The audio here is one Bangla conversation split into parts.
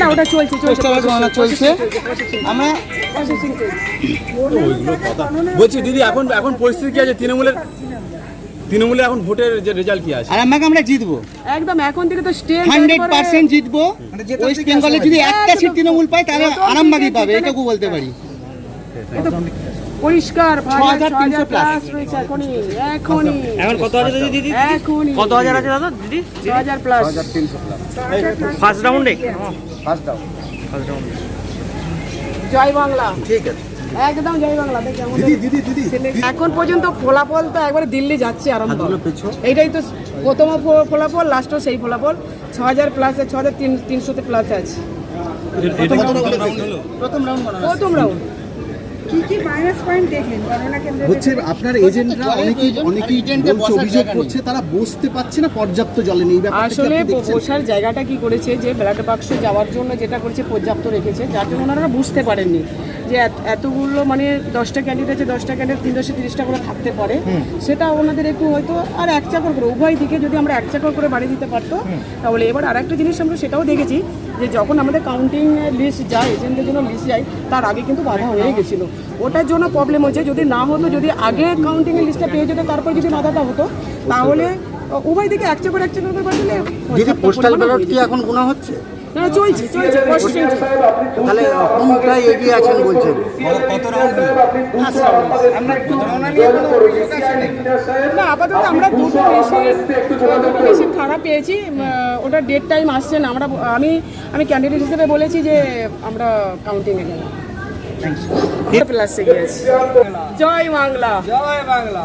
না ওটা চলছে চলছে চলছে আমরা বলছি দিদি এখন এখন পরিস্থিতি কি আছে? তৃণমূলের তৃণমূলের এখন ভোটের যে রেজাল্ট কি আছে? আর আমাকে আমরা জিতবো। একদম এখন থেকে তো হান্ড্রেড পার্সেন্ট জিতবো। ওয়েস্ট বেঙ্গলে যদি একটা সিট তৃণমূল পায় তাহলে আরামবাগই পাবে এটুকু বলতে পারি। পরিষ্কার ভাই, 6,300 6,000 plus। plus রয়েছে এখনই এখনই। এখন কত আছে দিদি দিদি? কত হাজার আছে দাদা দিদি? ছ হাজার প্লাস ফার্স্ট রাউন্ডে ফার্স্ট দাও ফার্স্ট রাউন্ড জয় বাংলা। ঠিক আছে। একদম জয় বাংলা। ছেলে- এখন পর্যন্ত ফলাফল তো একবারে দিল্লি যাচ্ছে আরম্ভ। এইটাই তো প্রথম ফলাফল লাস্টও সেই ফলাফল। ছ হাজার প্লাসে ছ হাজার তিন তিনশোতে প্লাস আছে। প্রথম রাউন্ড প্রথম রাউন্ড কি কি মাইনাস পয়েন্ট দেখলেন? গণনা কেন্দ্রে হচ্ছে আপনার এজেন্টরা অনেকেই অনেকেই বলছে অভিযোগ করছে তারা বসতে পারছে না পর্যাপ্ত জলে নেই। আসলে বসার জায়গাটা কি করেছে যে ব্যালট বাক্স যাওয়ার জন্য যেটা করেছে পর্যাপ্ত রেখেছে যার জন্য ওনারা বুঝতে পারেননি। যে এত- এতগুলো মানে দশটা ক্যান্ডিডেট আছে দশটা ক্যান্ডিডেট তিন দশে তিরিশটা করে থাকতে পারে সেটা ওনাদের একটু হয়তো আর এক চাকর করে উভয় দিকে যদি আমরা এক চাকর করে বাড়িয়ে দিতে পারতো তাহলে এবার আর একটা জিনিস আমরা সেটাও দেখেছি যে যখন আমাদের কাউন্টিং লিস্ট যায় এজেন্টদের জন্য লিস্ট যায় তার আগে কিন্তু বাধা হয়ে গেছিল। ওটার জন্য প্রবলেম হচ্ছে যদি না হতো যদি আগে কাউন্টিং লিস্টটা পেয়ে যেত তারপর যদি বাধাটা হতো তাহলে উভয় দিকে এক চাকর এক চাকর করে বাড়লে দিদি পোস্টাল ব্যালট কি এখন গোনা হচ্ছে? না চলছে চলছে তাহলে কোনটাই এগিয়ে আছেন বলছেন। না আপাতত আমরা দুটো মেশিন দুটো মেশিন খারাপ পেয়েছি ওটা ডেট টাইম আসছে না। আমরা আমি আমি ক্যান্ডিডেট হিসেবে বলেছি যে আমরা কাউন্টিংয়ে গেলাম। প্লাস বাংলা। জয় বাংলা।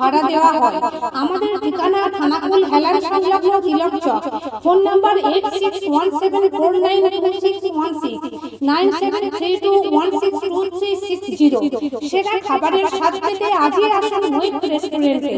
ভাড়া দেওয়া হয়। আমাদের ঠিকানা থানাকুল হেলান সংলগ্ন Tilak Chak. Phone number eight six one seven four nine two one seven three two one six two three six zero খাবারের স্বাদ আজই আসুন রেস্টুরেন্টে।